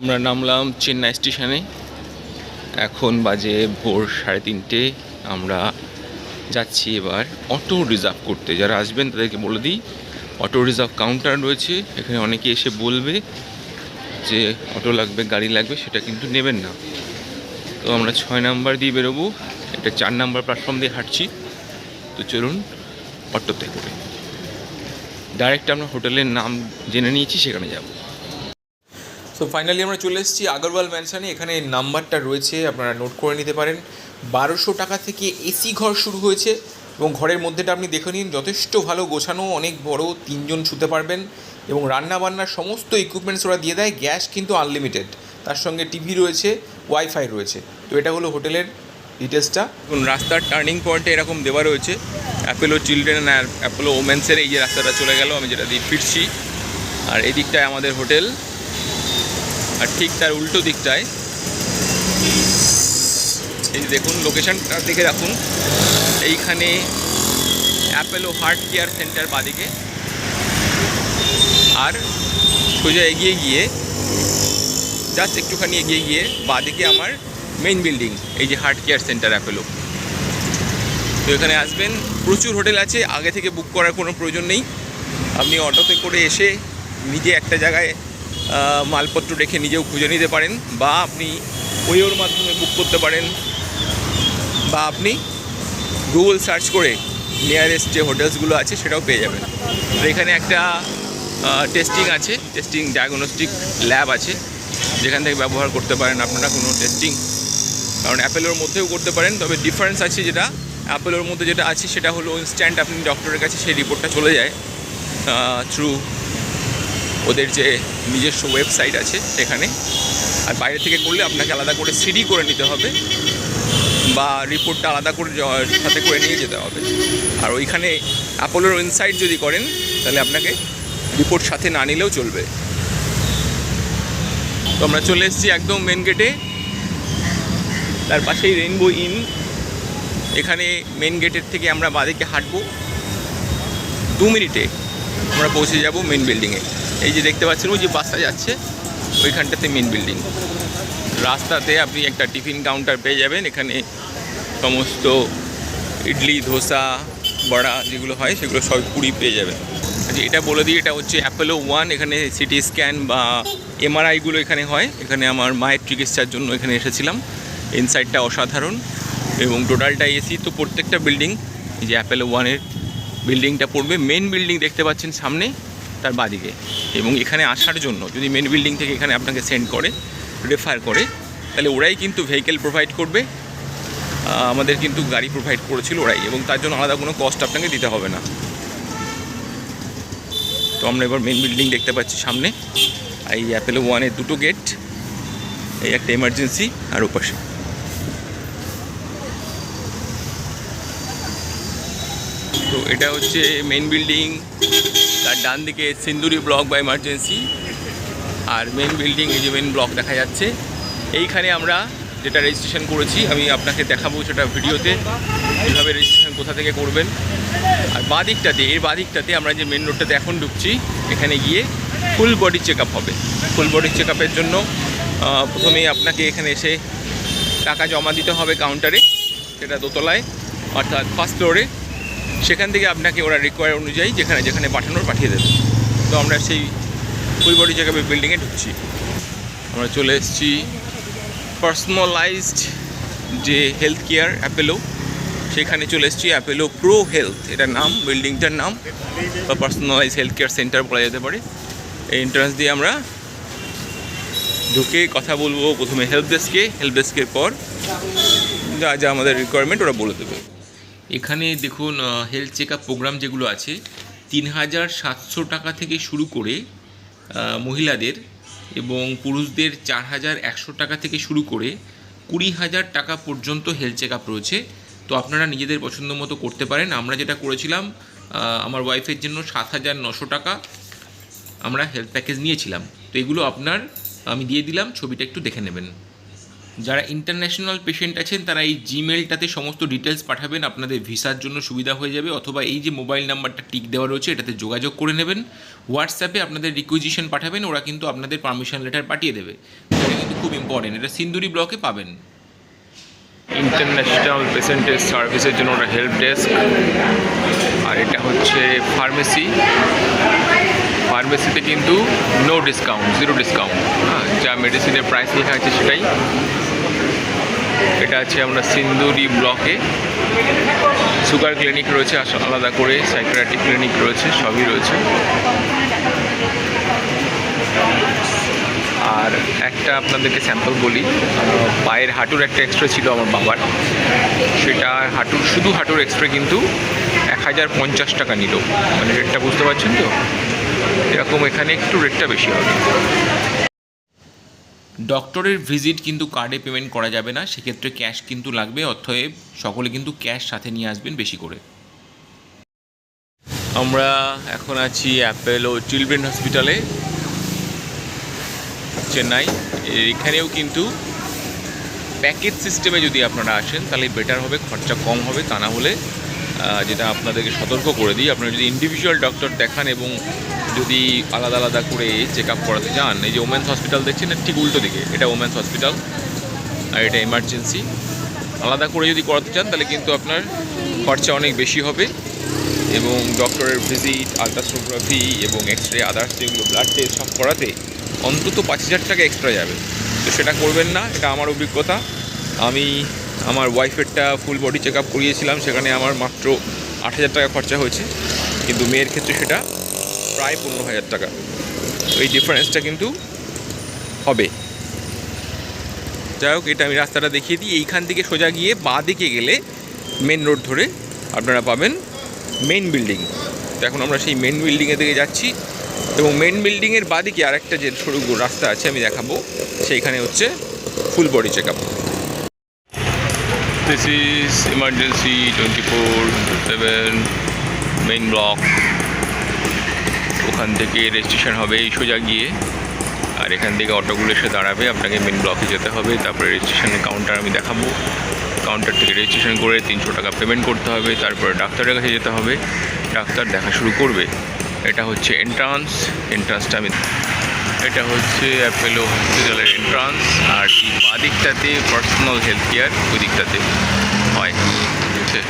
আমরা নামলাম চেন্নাই স্টেশনে। এখন বাজে ভোর সাড়ে তিনটে। আমরা যাচ্ছি এবার অটো রিজার্ভ করতে। যারা আসবেন তাদেরকে বলে দিই, অটো রিজার্ভ কাউন্টার রয়েছে। এখানে অনেকে এসে বলবে যে অটো লাগবে, গাড়ি লাগবে, সেটা কিন্তু নেবেন না। তো আমরা ছয় নাম্বার দিয়ে বেরোবো। এটা চার নাম্বার প্ল্যাটফর্ম দিয়ে হাঁটছি। তো চলুন অটোতে করে। ডাইরেক্ট আমরা হোটেলের নাম জেনে নিয়েছি, সেখানে যাব। সো ফাইনালি আমরা চলে এসেছি আগরওয়াল ম্যানশনে এখানে নাম্বারটা রয়েছে, আপনারা নোট করে নিতে পারেন। বারোশো টাকা থেকে এসি ঘর শুরু হয়েছে এবং ঘরের মধ্যেটা আপনি দেখে নিন, যথেষ্ট ভালো গোছানো, অনেক বড়, তিনজন শুতে পারবেন এবং রান্না বান্নার সমস্ত ইকুইপমেন্টস ওরা দিয়ে দেয় গ্যাস কিন্তু আনলিমিটেড তার সঙ্গে টিভি রয়েছে ওয়াইফাই রয়েছে। তো এটা হলো হোটেলের ডিটেলসটা এখন রাস্তার টার্নিং পয়েন্টে এরকম দেওয়া রয়েছে। অ্যাপেলো চিলড্রেন অ্যাপেলো ওমেন্সের এই যে রাস্তাটা চলে গেল, আমি যেটা দিয়ে ফিরছি। আর এই দিকটায় আমাদের হোটেল। আর ঠিক তার উল্টো দিকটায়। এই দেখুন লোকেশনটা দেখে রাখুন। এইখানে অ্যাপেলো হার্ট কেয়ার সেন্টার বাদিকে। আর সোজা এগিয়ে গিয়ে জাস্ট একটুখানি এগিয়ে গিয়ে বাদিকে আমার মেইন বিল্ডিং এই যে হার্ট কেয়ার সেন্টার অ্যাপেলো তো এখানে আসবেন, প্রচুর হোটেল আছে, আগে থেকে বুক করার কোনো প্রয়োজন নেই। আপনি অটোতে করে এসে নিজে একটা জায়গায় মালপত্র রেখে নিজেও খুঁজে নিতে পারেন বা আপনি ওইওর মাধ্যমে বুক করতে পারেন বা আপনি গুগল সার্চ করে নিয়ারেস্ট যে হোটেলসগুলো আছে সেটাও পেয়ে যাবেন। তো এখানে একটা টেস্টিং আছে টেস্টিং ডায়াগনস্টিক ল্যাব আছে, যেখান থেকে ব্যবহার করতে পারেন আপনারা কোনো টেস্টিং কারণ অ্যাপেলোর মধ্যেও করতে পারেন, তবে ডিফারেন্স আছে যেটা অ্যাপেলোর মধ্যে যেটা আছে সেটা হলো ইনস্ট্যান্ট আপনি ডক্টরের কাছে সেই রিপোর্টটা চলে যায় থ্রু ওদের যে নিজস্ব ওয়েবসাইট আছে সেখানে। আর বাইরে থেকে করলে আপনাকে আলাদা করে সিডি করে নিতে হবে বা রিপোর্টটা আলাদা করে সাথে করে নিয়ে যেতে হবে। আর ওইখানে অ্যাপোলোর ইনসাইট যদি করেন, তাহলে আপনাকে রিপোর্ট সাথে না নিলেও চলবে। তো আমরা চলে এসেছি একদম মেন গেটে তার পাশেই রেইনবো ইন এখানে মেন গেটের থেকে আমরা বাদিকে হাঁটবো। দু মিনিটে আমরা পৌঁছে যাব মেন বিল্ডিংয়ে এই যে দেখতে পাচ্ছেন, ওই যে বাসটা যাচ্ছে, ওইখানটাতে মেন বিল্ডিং রাস্তাতে আপনি একটা টিফিন কাউন্টার পেয়ে যাবেন, এখানে সমস্ত ইডলি, ধোসা, বড়া যেগুলো হয়, সেগুলো সব পুরি পেয়ে যাবেন। আচ্ছা এটা বলে দিই, এটা হচ্ছে অ্যাপেলো ওয়ান এখানে সিটি স্ক্যান বা এমআরআইগুলো এখানে হয়। এখানে আমার মায়ের চিকিৎসার জন্য এখানে এসেছিলাম। ইনসাইডটা অসাধারণ এবং টোটালটা এসি তো প্রত্যেকটা বিল্ডিং এই যে অ্যাপেলো ওয়ানের বিল্ডিংটা পড়বে। মেন বিল্ডিং দেখতে পাচ্ছেন সামনে। তার বাদিকে এবং এখানে আসার জন্য যদি মেন বিল্ডিং থেকে এখানে আপনাকে সেন্ড করে রেফার করে, তাহলে ওরাই কিন্তু ভেহিকেল প্রোভাইড করবে। আমাদের কিন্তু গাড়ি প্রোভাইড করেছিল ওরাই, এবং তার জন্য আলাদা কোনো কস্ট আপনাকে দিতে হবে না। তো আমরা এবার মেন বিল্ডিং দেখতে পাচ্ছি সামনে। এই অ্যাপেলো ওয়ানের দুটো গেট এই একটা এমার্জেন্সি আর ওপাশে। তো এটা হচ্ছে মেন বিল্ডিং তার ডান দিকে সিন্দুরি ব্লক বা এমার্জেন্সি আর মেন বিল্ডিং এই যে মেন ব্লক দেখা যাচ্ছে। এইখানে আমরা যেটা রেজিস্ট্রেশন করেছি, আমি আপনাকে দেখাবো সেটা ভিডিওতে, কীভাবে রেজিস্ট্রেশন কোথা থেকে করবেন। আর বাঁ দিকটাতে এর বাঁ দিকটাতে আমরা যে মেন রোডটাতে এখন ঢুকছি, এখানে গিয়ে ফুল বডি চেক হবে। ফুল বডি চেক জন্য প্রথমেই আপনাকে এখানে এসে টাকা জমা দিতে হবে কাউন্টারে সেটা দোতলায়, অর্থাৎ ফার্স্ট ফ্লোরে সেখান থেকে আপনাকে ওরা রিকোয়ার অনুযায়ী যেখানে যেখানে পাঠানোর পাঠিয়ে দেবে। তো আমরা সেই ফুল বডি চেক আপের বিল্ডিংয়ে ঢুকছি। আমরা চলে এসেছি পার্সোনালাইজড যে হেলথ কেয়ার অ্যাপেলো সেখানে চলে এসেছি অ্যাপেলো প্রো হেলথ এটার নাম বিল্ডিংটার নাম। বা পার্সোনালাইজ হেলথ কেয়ার সেন্টার বলা যেতে পারে। এই এন্ট্রান্স দিয়ে আমরা ঢুকে কথা বলব প্রথমে হেল্প ডেস্কে হেল্প ডেস্কের পর যা যা আমাদের রিকোয়ারমেন্ট ওরা বলে দেবে। এখানে দেখুন হেলথ চেক প্রোগ্রাম যেগুলো আছে, তিন হাজার সাতশো টাকা থেকে শুরু করে মহিলাদের এবং পুরুষদের চার হাজার একশো টাকা থেকে শুরু করে কুড়ি হাজার টাকা পর্যন্ত হেলথ চেক রয়েছে। তো আপনারা নিজেদের পছন্দ মতো করতে পারেন। আমরা যেটা করেছিলাম আমার ওয়াইফের জন্য সাত হাজার নশো টাকা আমরা হেলথ প্যাকেজ নিয়েছিলাম। তো এগুলো আপনার, আমি দিয়ে দিলাম, ছবিটা একটু দেখে নেবেন। যারা ইন্টারন্যাশনাল পেশেন্ট আছেন, তারা এই জিমেলটাতে সমস্ত ডিটেলস পাঠাবেন। আপনাদের ভিসার জন্য সুবিধা হয়ে যাবে, অথবা এই যে মোবাইল নাম্বারটা টিক দেওয়া রয়েছে, এটাতে যোগাযোগ করে নেবেন। হোয়াটসঅ্যাপে আপনাদের রিকুইজিশন পাঠাবেন, ওরা কিন্তু আপনাদের পারমিশন লেটার পাঠিয়ে দেবে। এটা কিন্তু খুব ইম্পর্টেন্ট এটা সিন্দুরি ব্লকে পাবেন। ইন্টারন্যাশনাল পেশেন্টের সার্ভিসের জন্য ওটা হেল্প ডেস্ক আর এটা হচ্ছে ফার্মেসি ফার্মেসিতে কিন্তু নো ডিসকাউন্ট জিরো ডিসকাউন্ট হ্যাঁ যা মেডিসিনের প্রাইস লেখা আছে সেটাই। এটা আছে আমরা সিন্দুরি ব্লকে। সুগার ক্লিনিক রয়েছে আলাদা করে সাইক্রাটিক ক্লিনিক রয়েছে, সবই রয়েছে। আর একটা আপনাদেরকে স্যাম্পল বলি পায়ের হাঁটুর একটা এক্সরে ছিল আমার বাবার। সেটা হাঁটুর, শুধু হাঁটুর এক্সরে কিন্তু এক হাজার পঞ্চাশ টাকা নিল। মানে রেটটা বুঝতে পারছেন তো? এরকম এখানে একটু রেটটা বেশি হবে। ডক্টরের ভিজিট কিন্তু কার্ডে পেমেন্ট করা যাবে না, সেক্ষেত্রে ক্যাশ কিন্তু লাগবে, অতএব সকলে কিন্তু ক্যাশ সাথে নিয়ে আসবেন বেশি করে। আমরা এখন আছি অ্যাপেলো চিলড্রেন হসপিটালে চেন্নাই। এখানেও কিন্তু প্যাকেজ সিস্টেমে যদি আপনারা আসেন, তাহলে বেটার হবে, খরচা কম হবে, তা না হলে যেটা আপনাদেরকে সতর্ক করে দিই। আপনারা যদি ইন্ডিভিজুয়াল ডক্টর দেখান এবং যদি আলাদা আলাদা করে চেক আপ করাতে যান এই যে ওমেন্স হসপিটাল দেখছেন ঠিক উল্টো দিকে। এটা ওমেন্স হসপিটাল আর এটা এমার্জেন্সি আলাদা করে যদি করাতে চান, তাহলে কিন্তু আপনার খরচা অনেক বেশি হবে এবং ডক্টরের ভিজিট আলট্রাসোনোগ্রাফি এবং এক্স রে আদার্স যেগুলো ব্লাড টেস্ট সব করাতে অন্তত পাঁচ হাজার টাকা এক্সট্রা যাবে। তো সেটা করবেন না, এটা আমার অভিজ্ঞতা। আমি আমার ওয়াইফেরটা ফুল বডি চেক আপ করিয়েছিলাম, সেখানে আমার মাত্র আট হাজার টাকা খরচা হয়েছে। কিন্তু মেয়ের ক্ষেত্রে সেটা প্রায় পনেরো হাজার টাকা। এই ডিফারেন্সটা কিন্তু হবে। যাই হোক, এটা আমি রাস্তাটা দেখিয়ে দিই। এইখান থেকে সোজা গিয়ে বাঁ দিকে গেলে মেন রোড ধরে আপনারা পাবেন মেন বিল্ডিং তো এখন আমরা সেই মেন বিল্ডিংয়ের দিকে যাচ্ছি। এবং মেন বিল্ডিংয়ের বাদিকে আরেকটা যে সরু রাস্তা আছে, আমি দেখাবো। সেইখানে হচ্ছে full body check up emergency twenty four seven main block ওখান থেকে রেজিস্ট্রেশন হবে এই সোজা গিয়ে। আর এখান থেকে অটোগুলো এসে দাঁড়াবে, আপনাকে মেন ব্লকে যেতে হবে। তারপরে রেজিস্ট্রেশনের কাউন্টার আমি দেখাবো। কাউন্টার থেকে রেজিস্ট্রেশন করে তিনশো টাকা পেমেন্ট করতে হবে। তারপরে ডাক্তারের কাছে যেতে হবে। ডাক্তার দেখা শুরু করবে। এটা হচ্ছে এন্ট্রান্স এন্ট্রান্সটা আমি এটা হচ্ছে অ্যাপেলো হসপিটালের এন্ট্রান্স আর এই বাঁ দিকটাতে পার্সোনাল হেলথ কেয়ার ওই দিকটাতে হয়। বুঝছে?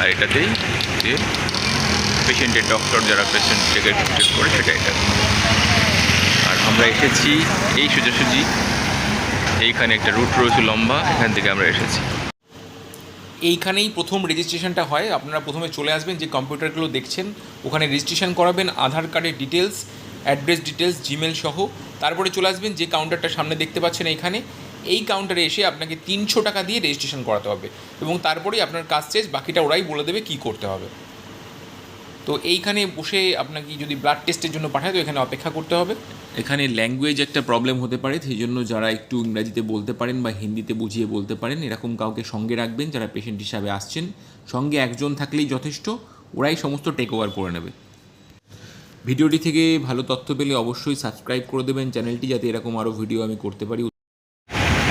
আর এটাতেই যে পেশেন্টের ডক্টর যারা পেশেন্টকে ট্রিট করে, সেটা এটা। আর আমরা এসেছি এই সোজাসুজি, এইখানে একটা রুট রয়েছে লম্বা, এখান থেকে আমরা এসেছি। এইখানেই প্রথম রেজিস্ট্রেশনটা হয়। আপনারা প্রথমে চলে আসবেন যে কম্পিউটারগুলো দেখছেন, ওখানে রেজিস্ট্রেশন করাবেন, আধার কার্ডের ডিটেলস অ্যাড্রেস ডিটেলস, জিমেল সহ। তারপরে চলে আসবেন যে কাউন্টারটা সামনে দেখতে পাচ্ছেন এইখানে এই কাউন্টারে এসে আপনাকে তিনশো টাকা দিয়ে রেজিস্ট্রেশন করাতে হবে এবং তারপরেই আপনার কাজ শেষ, বাকিটা ওরাই বলে দেবে কী করতে হবে। তো এইখানে বসে আপনাকে যদি ব্লাড টেস্টের জন্য পাঠায়, তো এখানে অপেক্ষা করতে হবে। এখানে ল্যাঙ্গুয়েজ একটা প্রবলেম হতে পারে, সেই জন্য যারা একটু ইংরাজিতে বলতে পারেন বা হিন্দিতে বুঝিয়ে বলতে পারেন, এরকম কাউকে সঙ্গে রাখবেন, যারা পেশেন্ট হিসাবে আসছেন। সঙ্গে একজন থাকলেই যথেষ্ট, ওরাই সমস্ত টেক ওভার করে নেবে। ভিডিওটি থেকে ভালো তথ্য পেলে অবশ্যই সাবস্ক্রাইব করে দেবেন। চ্যানেলটি যাতে এরকম আরও ভিডিও আমি করতে পারি।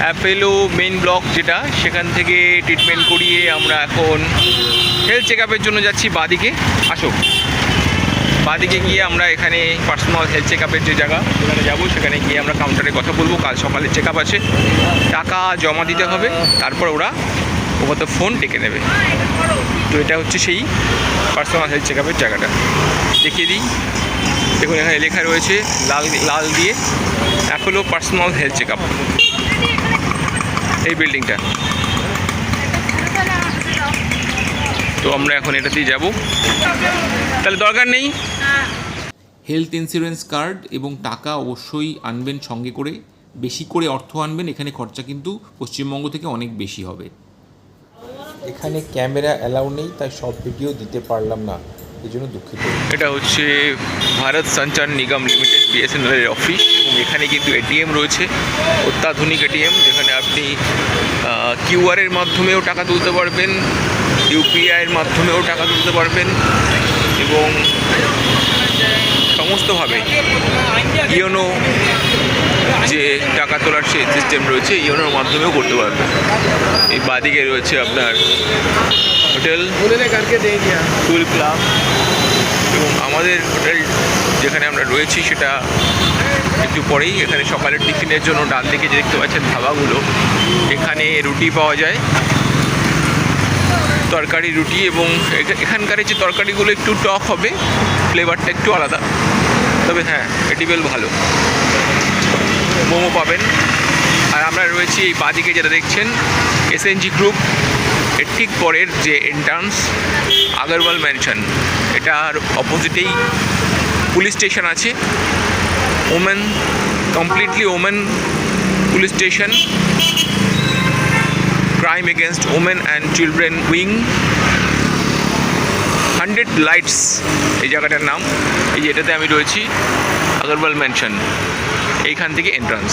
অ্যাপেলো মেন ব্লক যেটা, সেখান থেকে ট্রিটমেন্ট করিয়ে আমরা এখন হেলথ চেক জন্য যাচ্ছি বাদিকে। আসো। বাদিকে গিয়ে আমরা এখানে পার্সোনাল হেলথ চেক যে জায়গা, সেখানে যাব। সেখানে গিয়ে আমরা কাউন্টারে কথা বলব। কাল সকালে চেক আছে। টাকা জমা দিতে হবে। তারপর ওরা ওখানে তো ফোন ডেকে নেবে। তো এটা হচ্ছে সেই পার্সোনাল হেলথ চেক জায়গাটা। দেখিয়ে দিই। দেখুন এখানে লেখা রয়েছে লাল লাল দিয়ে Apollo personal health check up এই বিল্ডিংটা। তো আমরা এখন এটাতেই যাব। তাহলে দরকার নেই। হেলথ ইন্স্যুরেন্স কার্ড এবং টাকা অবশ্যই আনবেন সঙ্গে করে। বেশি করে অর্থ আনবেন এখানে খরচা কিন্তু পশ্চিমবঙ্গ থেকে অনেক বেশি হবে। এখানে ক্যামেরা অ্যালাউ নেই তাই সব ভিডিও দিতে পারলাম না। জন্য দুঃখিত। এটা হচ্ছে ভারত সঞ্চার নিগম লিমিটেড বিএসএনএল এর অফিস এবং এখানে কিন্তু এটিএম রয়েছে, অত্যাধুনিক এটিএম যেখানে আপনি কিউআর এর মাধ্যমেও টাকা তুলতে পারবেন ইউপিআই এর মাধ্যমেও টাকা তুলতে পারবেন, এবং সমস্তভাবে ইয়োনো যে টাকা তোলার সেই সিস্টেম রয়েছে, ইওনোর মাধ্যমেও করতে পারবেন। এই বাদিকে রয়েছে আপনার হোটেল उन्होंने करके दे दिया টুল ক্লাব এবং আমাদের হোটেল যেখানে আমরা রয়েছি সেটা একটু পরেই এখানে সকালের টিফিনের জন্য ডান দিকে যে দেখতে পাচ্ছেন ধাবাগুলো এখানে রুটি পাওয়া যায় তরকারি রুটি এবং এখা- এখানকার যে তরকারিগুলো একটু টক হবে ফ্লেভারটা একটু আলাদা তবে হ্যাঁ এটি বেল ভালো মোমো পাবেন আর আমরা রয়েছি এই বাদিকে যেটা দেখছেন এসএনজি গ্রুপ এর ঠিক পরের যে এন্ট্রান্স আগরওয়াল ম্যানশন এটার অপোজিটেই পুলিশ স্টেশন আছে। Women completely women police station crime against women and children wing hundred lights এই জায়গাটার নাম। এই যেটাতে আমি রয়েছি আগরওয়াল ম্যানশন এইখান থেকে এন্ট্রান্স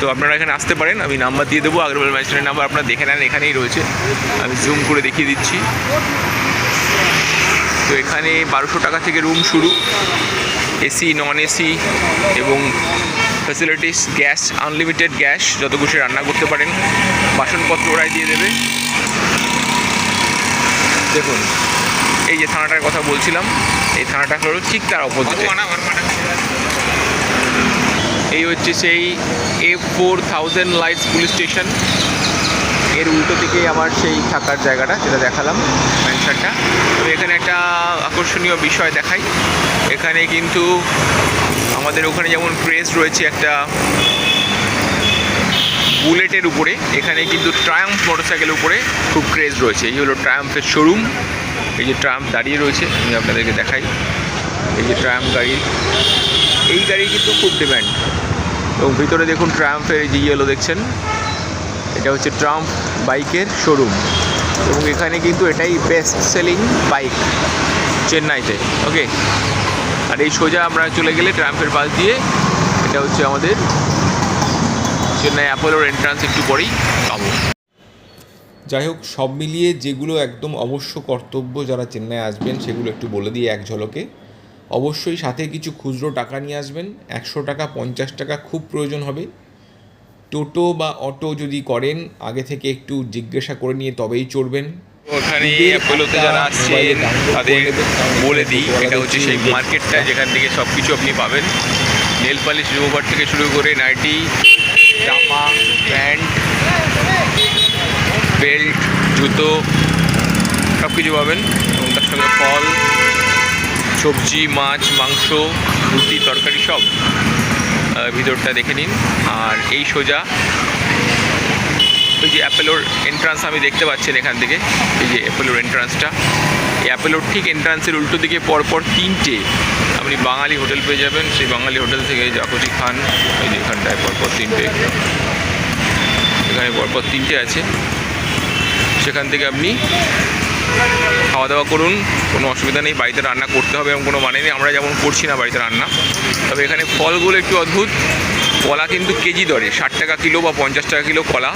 তো আপনারা এখানে আসতে পারেন, আমি নাম্বার দিয়ে দেবো, আগরওয়াল ম্যানশনের নাম্বার আপনারা দেখে নেন, এখানেই রয়েছে। আমি জুম করে দেখিয়ে দিচ্ছি। তো এখানে বারোশো টাকা থেকে রুম শুরু। এসি নন এসি এবং ফ্যাসিলিটিস গ্যাস আনলিমিটেড গ্যাস যত খুশি রান্না করতে পারেন। বাসনপত্র ওরাই দিয়ে দেবে। দেখুন, এই যে থানাটার কথা বলছিলাম, এই থানাটা হলো ঠিক তার অপোজিটে এই হচ্ছে সেই A four thousand lights police স্টেশনের উল্টো দিকে আমার সেই থাকার জায়গাটা, যেটা দেখালাম ম্যানশনটা তো এখানে একটা আকর্ষণীয় বিষয় দেখাই। এখানে কিন্তু আমাদের ওখানে যেমন ক্রেজ রয়েছে একটা বুলেটের উপরে, এখানে কিন্তু ট্রায়াম্ফ মোটরসাইকেলের উপরে খুব ক্রেজ রয়েছে। এই হলো ট্রায়াম্পের শোরুম এই যে ট্রায়াম্ফ দাঁড়িয়ে রয়েছে, আমি আপনাদেরকে দেখাই। এই যে ট্রায়াম্ফ গাড়ি। এই গাড়ি কিন্তু খুব ডিম্যান্ড এবং ভিতরে দেখুন ট্রাম্পের এই যে ইয়েলো দেখছেন, এটা হচ্ছে ট্রাম্প বাইকের শোরুম। এবং এখানে কিন্তু এটাই বেস্ট সেলিং বাইক চেন্নাইতে ওকে আর এই সোজা আমরা চলে গেলে ট্রাম্পের পাশ দিয়ে, এটা হচ্ছে আমাদের চেন্নাই অ্যাপোলোর এন্ট্রান্স একটু পরেই পাবো। যাই হোক, সব মিলিয়ে যেগুলো একদম অবশ্য কর্তব্য যারা চেন্নাই আসবেন, সেগুলো একটু বলে দিয়ে এক ঝলকে। অবশ্যই সাথে কিছু খুচরো টাকা নিয়ে আসবেন। একশো টাকা পঞ্চাশ টাকা খুব প্রয়োজন হবে। টোটো বা অটো যদি করেন আগে থেকে একটু জিজ্ঞাসা করে নিয়ে তবেই চড়বেন। ওখানে অ্যাপোলোতে যারা আসছে তাদের বলে দিই এটা হচ্ছে সেই মার্কেটটা যেখান থেকে সব কিছু আপনি পাবেন। নেল পালিশ রিমুভার থেকে শুরু করে নাইটি জামা প্যান্ট বেল্ট জুতো সব কিছু পাবেন। এবং তার সঙ্গে ফল সবজি, মাছ, মাংস, রুটি, তরকারি সব ভিতরটা দেখে নিন। আর এই সোজা, ওই যে অ্যাপেলোর এন্ট্রান্স আমি দেখতে পাচ্ছেন এখান থেকে, এই যে অ্যাপেলোর এন্ট্রান্সটা এই অ্যাপেলোর ঠিক এন্ট্রান্সের উল্টো দিকে পরপর তিনটে, আপনি বাঙালি হোটেল পেয়ে যাবেন, সেই বাঙালি হোটেল থেকে জাকুজি খান, এই যে এখানটায় পরপর তিনটে। এখানে পরপর তিনটে আছে। সেখান থেকে আপনি খাওয়া দাওয়া করুন, কোনো অসুবিধা নেই, বাড়িতে রান্না করতে হবে এমন কোনো মানে নেই, আমরা যেমন করছি না বাড়িতে রান্না। তবে এখানে ফলগুলো একটু অদ্ভুত, কলা কিন্তু কেজি দরে, ষাট টাকা কিলো বা পঞ্চাশ টাকা কিলো কলা।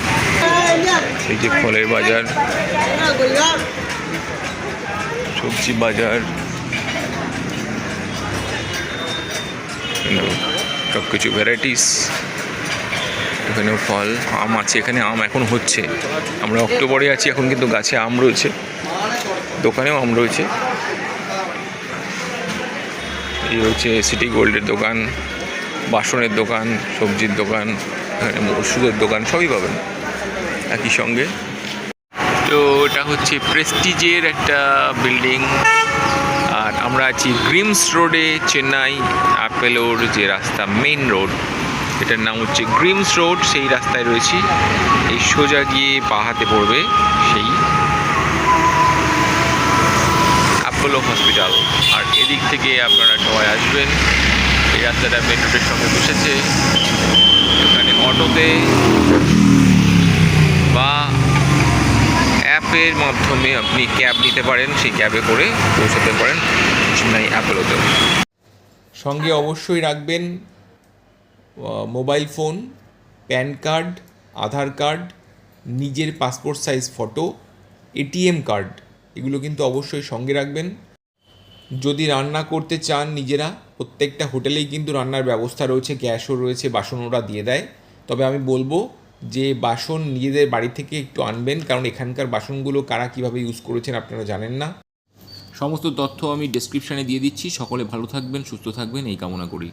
এই যে ফলের বাজার, সবজি বাজার সব কিছু ভ্যারাইটিস এখানেও ফল, আম আছে, এখানে আম এখন হচ্ছে। আমরা অক্টোবরে আছি, এখন কিন্তু গাছে আম রয়েছে। দোকানেও আম রয়েছে। এই হচ্ছে সিটি গোল্ডের দোকান, বাসনের দোকান, সবজির দোকান ওষুধের দোকান, সবই পাবেন একই সঙ্গে। তো এটা হচ্ছে প্রেস্টিজের একটা বিল্ডিং। আর আমরা আছি গ্রিমস রোডে, চেন্নাই অ্যাপেলোর যে রাস্তা, মেইন রোড। এটার নাম হচ্ছে গ্রিমস রোড, সেই রাস্তায় রয়েছি। এই সোজা গিয়ে পা হাতে পড়বে সেই অ্যাপোলো হসপিটাল আর এদিক থেকে আপনারা সবাই আসবেন। এই রাস্তাটা মেন রোডের সঙ্গে বসেছে। এখানে অটোতে বা অ্যাপের মাধ্যমে আপনি ক্যাব নিতে পারেন। সেই ক্যাবে করে পৌঁছাতে পারেন চেন্নাই অ্যাপোলোতেও সঙ্গে অবশ্যই রাখবেন mobile phone, pan card, Aadhaar card, নিজের passport size photo, ATM card. এগুলো কিন্তু অবশ্যই সঙ্গে রাখবেন। যদি রান্না করতে চান নিজেরা, প্রত্যেকটা হোটেলেই কিন্তু রান্নার ব্যবস্থা রয়েছে, গ্যাসও রয়েছে, বাসন ওরা দিয়ে দেয়। তবে আমি বলব যে বাসন নিজেদের বাড়ি থেকে একটু আনবেন, কারণ এখানকার বাসনগুলো কারা কীভাবে ইউজ করেছেন আপনারা জানেন না। সমস্ত তথ্য আমি ডেসক্রিপশানে দিয়ে দিচ্ছি। সকলে ভালো থাকবেন, সুস্থ থাকবেন, এই কামনা করি।